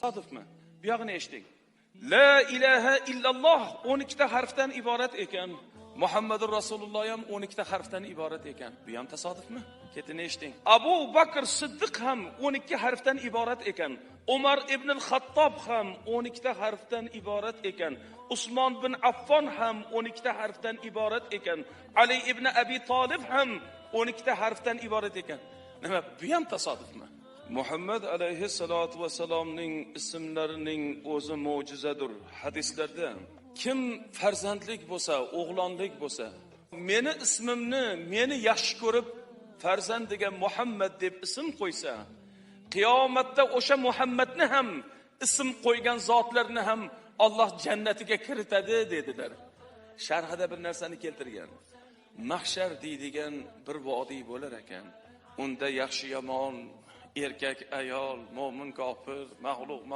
tasodifmi bu yog'ini eshiting. La ilaha illalloh o'n ikkita harfdan iborat ekan. Muhammadu rasululloh ham o'n ikkita harfdan iborat ekan. Bu ham tasodifmi? Ketin eshiting. Abu bakr siddiq ham o'n ikki harfdan iborat ekan. Umar ibn al xattob ham o'n ikkita harfdan iborat ekan. Usmon bin affon ham o'n ikkita harfdan iborat ekan. Ali ibn abi tolib ham o'n ikkita harfdan iborat ekan. Nima bu ham tasodifmi? Muhammad alayhissalotu vassalomning ismlarining o'zi mo'jizadir hadislarda. Kim farzandlik bo'lsa o'g'lonlik bo'lsa meni ismimni meni yaxshi ko'rib farzandiga muhammad deb ism qo'ysa qiyomatda o'sha muhammadni ham ism qo'ygan zotlarni ham olloh jannatiga kiritadi dedilar. Sharhida bir narsani keltirgan. Mahshar deydigan bir vodiy bo'lar ekan. Unda yaxshi yomon erkak ayol mo'min kofir mag'lub